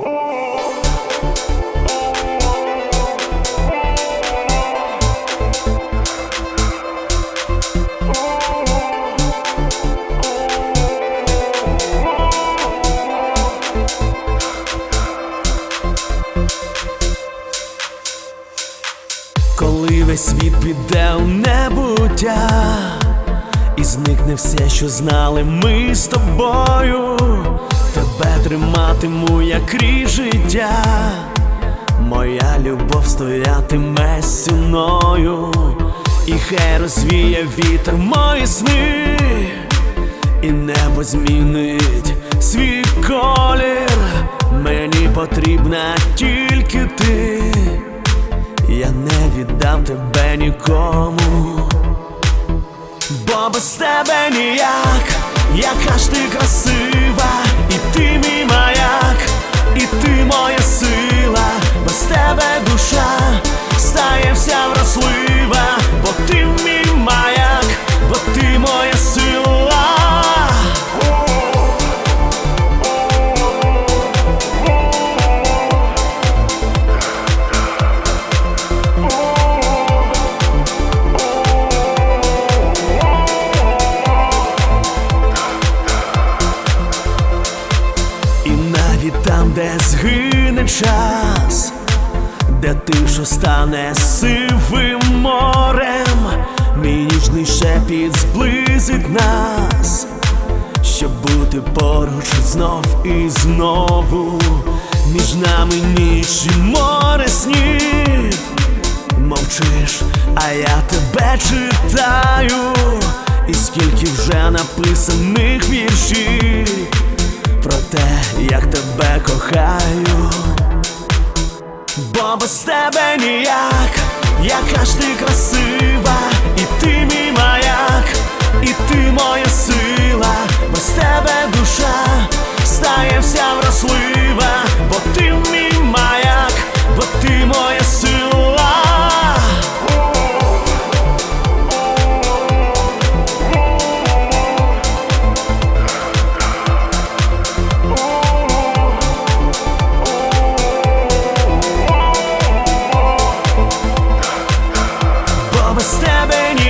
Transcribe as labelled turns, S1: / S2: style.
S1: Коли весь світ піде у небуття, і зникне все, що знали ми з тобою, триматиму, як рій життя, моя любов стоятиме зі мною, і хай розвіє вітер мої сни, і небо змінить свій колір, мені потрібна тільки ти. Я не віддам тебе нікому, бо без тебе ніяк, яка ж ти красива, ти маяк, і ти моя сила, без тебе душа стає вся врослива, навіть там, де згине час, де тиша стане сивим морем, мій ніжний шепіт зблизить нас, щоб бути поруч знов і знову, між нами ніч і море снів. Мовчиш, а я тебе читаю, і скільки вже написаних віршів те, як тебе кохаю, бо без тебе ніяк, яка ж ти красива, і ти мій маяк, і ти моя сила, без тебе душа overstepping you.